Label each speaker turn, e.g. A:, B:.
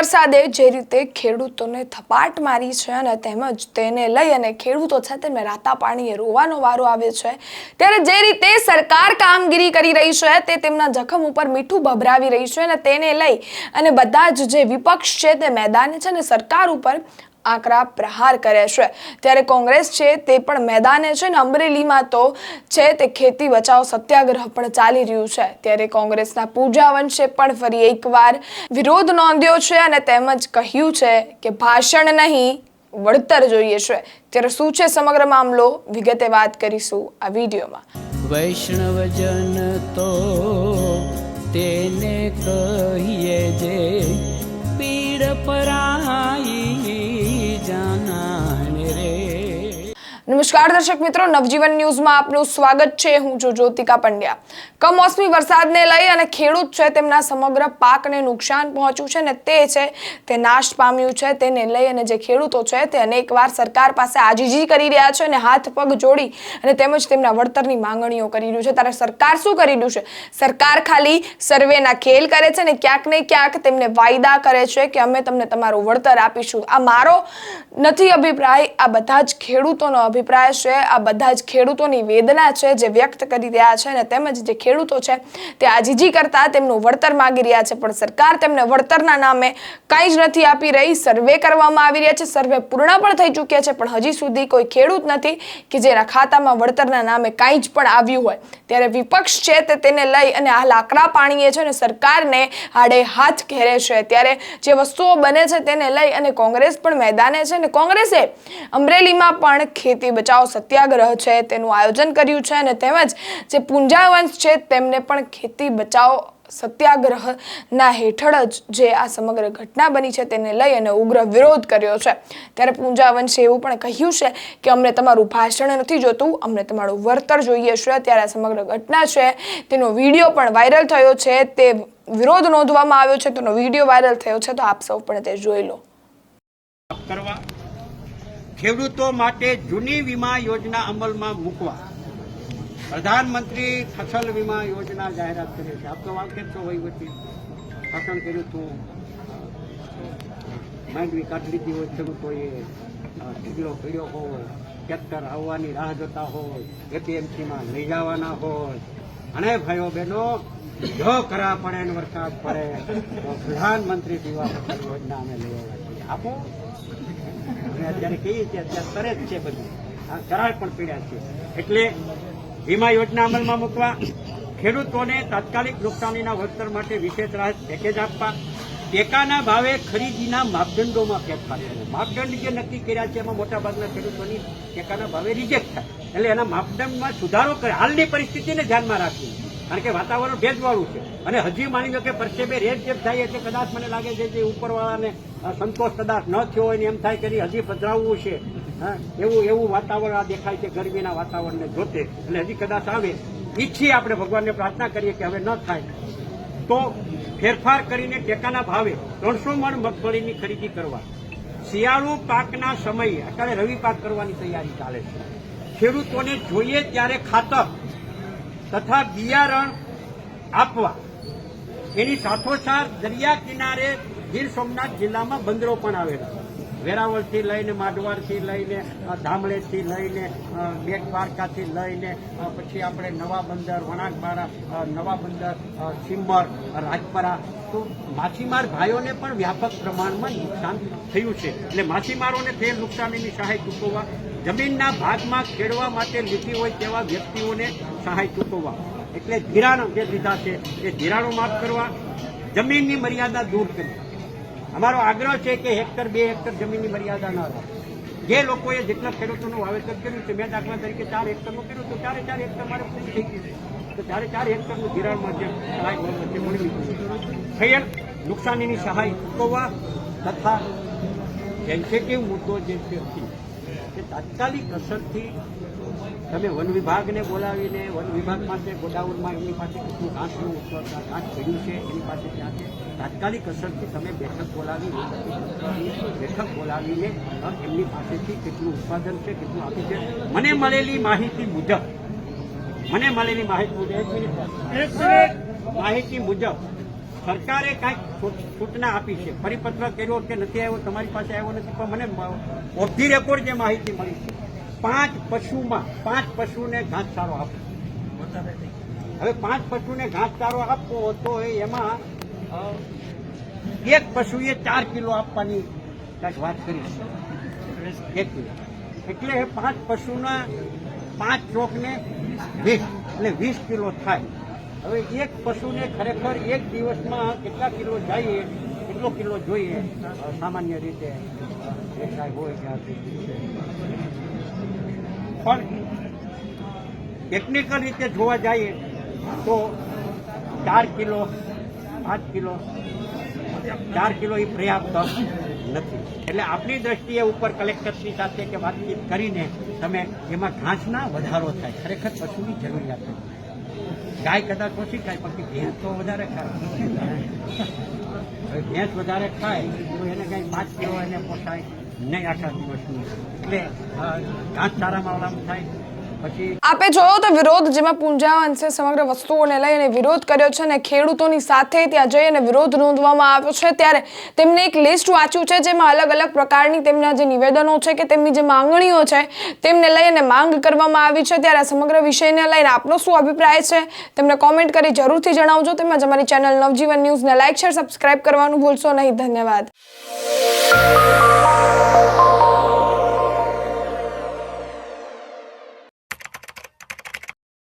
A: વરસાદે જે રીતે ખેડૂતોને થપાટ મારી છે અને તેમજ તેને લઈ અને ખેડૂતો છે તેમને રાતા પાણીએ રોવાનો વારો આવ્યો છે, ત્યારે જે રીતે સરકાર કામગીરી કરી રહી છે, તે તેમના જખમ ઉપર મીઠું ભભરાવી રહી છે અને તેને લઈ અને બધા જ જે વિપક્ષ છે તે મેદાને છે અને સરકાર ઉપર આકરા પ્રહાર કરે છે. ત્યારે કોંગ્રેસ છે તે પણ મેદાને છે ને અમરેલીમાં તો છે તે ખેતી બચાવ સત્યાગ્રહ પણ ચાલી રહ્યું છે. ત્યારે કોંગ્રેસના પૂજા વંશે પણ ફરી એકવાર વિરોધ નોંધ્યો છે અને તેમજ કહ્યું છે કે ભાષણ નહીં, વળતર જોઈએ છે. ત્યારે શું છે સમગ્ર મામલો? વિગતે વાત કરીશું આ વિડીયોમાં.
B: વૈષ્ણવજન તો તેને કહીએ જે પીડ પરાઈ
A: નમસ્કાર દર્શક મિત્રો, નવજીવન ન્યૂઝમાં આપનું સ્વાગત છે. હું છું જ્યોતિકા પંડ્યા. કમોસમી વરસાદને લઈ અને ખેડૂત છે તેમના સમગ્ર પાકને નુકસાન પહોંચ્યું છે ને તે છે, તે નાશ પામ્યું છે. તેને લઈ અને જે ખેડૂતો છે તે અનેકવાર સરકાર પાસે આજીજી કરી રહ્યા છે અને હાથ પગ જોડી અને તેમજ તેમના વળતરની માંગણીઓ કરી રહ્યું છે. ત્યારે સરકાર શું કરી રહ્યું છે? સરકાર ખાલી સર્વેના ખેલ કરે છે ને ક્યાંક ને ક્યાંક તેમને વાયદા કરે છે કે અમે તમને તમારું વળતર આપીશું. આ મારો નથી અભિપ્રાય, આ બધા જ ખેડૂતોનો અભિપ્રાય છે. આ બધા જ ખેડૂતોની વેદના છે જે વ્યક્ત કરી રહ્યા છે અને તેમજ જે ખેડૂતો છે તે આજીજી કરતા તેમનું વળતર માંગી રહ્યા છે. પણ સરકાર તેમને વળતરના નામે કાંઈ જ નથી આપી રહી. સર્વે કરવામાં આવી રહ્યા છે. સર્વે પૂર્ણ પણ થઈ ચૂક્યા છે. પણ હજી સુધી કોઈ ખેડૂત નથી કે જેના ખાતામાં વળતરના નામે કાંઈ જ પણ આવ્યું હોય. ત્યારે વિપક્ષ છે તે તેને લઈ અને આ લાકડા પાણીએ છે અને સરકારને આડે હાથ ઘેરે છે. ત્યારે જે વસ્તુઓ બને છે તેને લઈ અને કોંગ્રેસ પણ મેદાને છે. અને કોંગ્રેસે અમરેલીમાં પણ ખેતી બચાવ સત્યાગ્રહ છે તેનું આયોજન કર્યું છે અને તેમજ જે પુંજાવંશ છે તેમને પણ ખેતી બચાવ સત્યાગ્રહના હેઠળ જ જે આ સમગ્ર ઘટના બની છે તેને લઈ અને ઉગ્ર વિરોધ કર્યો છે. ત્યારે પૂંજાવંશે એવું પણ કહ્યું છે કે અમને તમારું ભાષણ નથી જોતું, અમને તમારું વળતર જોઈએ છે. ત્યારે આ સમગ્ર ઘટના છે, તેનો વીડિયો પણ વાયરલ થયો છે. તે વિરોધ નોંધવામાં આવ્યો છે, તેનો વીડિયો વાયરલ થયો છે. તો આપ સૌ પણ તે જોઈ લો.
C: ખેડૂતો માટે જૂની વીમા યોજના અમલમાં મૂકવા. પ્રધાનમંત્રી ફસલ વીમા યોજના જાહેરાત કરી છે. આપ તો વાકેફ છો વહીવટી? પસંદ કર્યું હતું માંડવી કાઢી લીધી હોય, ખેડૂતોએ ઢીગલો પીડ્યો હોય, ટ્રેક્ટર આવવાની રાહ જોતા હોય એપીએમસીમાં લઈ જવાના હોય. અને ભાઈઓ બહેનો જો કરા પડે ને વરસાદ પડે તો પ્રધાનમંત્રી ફસલ યોજના અમે લઈ આવ્યા છીએ. આપો અત્યારે કહીએ છીએ અત્યારે તરે છે બધું. આ કરાર પણ પીડ્યા છે. એટલે વીમા યોજના અમલમાં મૂકવા, ખેડૂતોને તાત્કાલિક નુકસાનીના વળતર માટે વિશેષ રાહત પેકેજ આપવા, ટેકાના ભાવે ખરીદીના માપદંડોમાં ફેરફાર કરવો. માપદંડ જે નક્કી કર્યા છે, એમાં મોટાભાગના ખેડૂતોની ટેકાના ભાવે રિજેક્ટ થાય. એટલે એના માપદંડમાં સુધારો કરે. હાલની પરિસ્થિતિને ધ્યાનમાં રાખી કારણ કે વાતાવરણ ભેજવાળું છે. અને હજી માની લો કે પરસેબે રેડ જેમ થાય એટલે કદાચ મને લાગે છે કે ઉપરવાળાને સંતોષ કદાચ ન થયો હોય ને એમ થાય કે હજી પધરાવવું છે એવું એવું વાતાવરણ આ દેખાય છે, ગરમીના વાતાવરણને જોતે. એટલે હજી કદાચ આવે. ઈચ્છીએ આપણે ભગવાનને પ્રાર્થના કરીએ કે હવે ન થાય. તો ફેરફાર કરીને ટેકાના ભાવે ત્રણસો મણ મગફળીની ખરીદી કરવા. શિયાળુ પાકના સમયે, અત્યારે રવિ પાક કરવાની તૈયારી ચાલે છે. ખેડૂતોને જોઈએ ત્યારે ખાતર તથા બિયારણ આપવા. એની સાથોસાથ દરિયા કિનારે ગીર સોમનાથ જિલ્લામાં બંદરો પણ આવેલા. વેરાવળથી લઈને માઢવાડથી લઈને ધામળેથી લઈને બેટ દ્વારકાથી લઈને પછી આપણે નવા બંદર, વણાકબારા નવા બંદર સિમ્બર, રાજપરા. તો માછીમાર ભાઈઓને પણ વ્યાપક પ્રમાણમાં નુકસાન થયું છે. એટલે માછીમારોને થયેલ નુકસાનીની સહાય ચૂકવવા, જમીનના ભાગમાં ખેડવા માટે લીધી હોય તેવા વ્યક્તિઓને સહાય ચૂકવવા. એટલે ધિરાણો જે લીધા છે. એ ધિરાણો માફ કરવા, જમીનની મર્યાદા દૂર કરી અમારો આગ્રહ છે કે હેક્ટર બે હેક્ટર જમીનની મર્યાદા ન રહે. જે લોકોએ જેટલા ખેડૂતોનું વાવેતર કર્યું છે, મેં દાખલા તરીકે ચાર હેક્ટરનું કર્યું તો ચારે ચાર હેક્ટર મારે પૂરું થઈ ગયું તો ચારે ચાર હેક્ટરનું ધિરાણમાં જે સહાય મળે થયેલ નુકસાનીની સહાય ચૂકવવા તથા સેન્સિટિવ મુદ્દો જે છે તે તાત્કાલિક અસરથી તમે વન વિભાગને બોલાવીને વન વિભાગ પાસે ગોડાઉનમાં એમની પાસે કેટલું ઘાસનું ઘાસ પડ્યું છે એની પાસે ત્યાં છે? તાત્કાલિક અસરથી તમે બેઠક બોલાવી બેઠક બોલાવીને એમની પાસેથી કેટલું ઉત્પાદન છે કેટલું આપ્યું છે. મને મળેલી માહિતી મુજબ મને મળેલી માહિતી મુજબ એક મિનિટ. માહિતી મુજબ સરકારે કાંઈક સૂચના આપી છે પરિપત્ર કર્યો કે નથી આવ્યો તમારી પાસે આવ્યો નથી પણ મને ઓફ ધી રેકોર્ડ જે માહિતી મળી છે પાંચ પશુમાં, પાંચ પશુને ઘાસચારો આપો. હવે પાંચ પશુને ઘાસચારો આપવો તો એમાં એક પશુએ ચાર કિલો આપવાની કાંઈક વાત કરી. એક કિલો. એટલે પાંચ પશુના પાંચ ચોકને વીસ, એટલે વીસ કિલો થાય. હવે એક પશુને ખરેખર એક દિવસમાં કેટલા કિલો જાય, કેટલો કિલો જોઈએ? સામાન્ય રીતે હોય ત્યાંથી પણ ટેકનિકલ રીતે જોવા જઈએ તો ચાર કિલો, પાંચ કિલો, ચાર કિલો એ પર્યાપ્ત નથી. એટલે આપણી દ્રષ્ટિએ ઉપર કલેક્ટરની સાથે કે વાતચીત કરીને તમે એમાં ઘાસના વધારો થાય. ખરેખર પશુની જરૂરિયાત છે ગાય કદાચ ઓછી ખાય પછી ભેંસ તો વધારે ખાય. ભેંસ વધારે ખાય, તો એને કંઈ પાંચ કિલો એને પોસાય નહીં આખા દિવસનું. એટલે ઘાસ ઘાસચારામાં ઓલામાં થાય.
A: આપે જોયો તો વિરોધ જેમાં પૂંજા અંશે સમગ્ર વસ્તુઓને લઈને વિરોધ કર્યો છે અને ખેડૂતોની સાથે ત્યાં જઈ અને વિરોધ નોંધવામાં આવ્યો છે. ત્યારે તેમને એક લિસ્ટ વાંચ્યું છે જેમાં અલગ અલગ પ્રકારની તેમના જે નિવેદનો છે કે તેમની જે માંગણીઓ છે, તેમને લઈને માંગ કરવામાં આવી છે. ત્યારે સમગ્ર વિષયને લઈને આપનો શું અભિપ્રાય છે? તેમને કોમેન્ટ કરી જરૂરથી જણાવજો. તેમજ અમારી ચેનલ નવજીવન ન્યૂઝને લાઇક શેર સબસ્ક્રાઇબ કરવાનું ભૂલશો નહીં. ધન્યવાદ.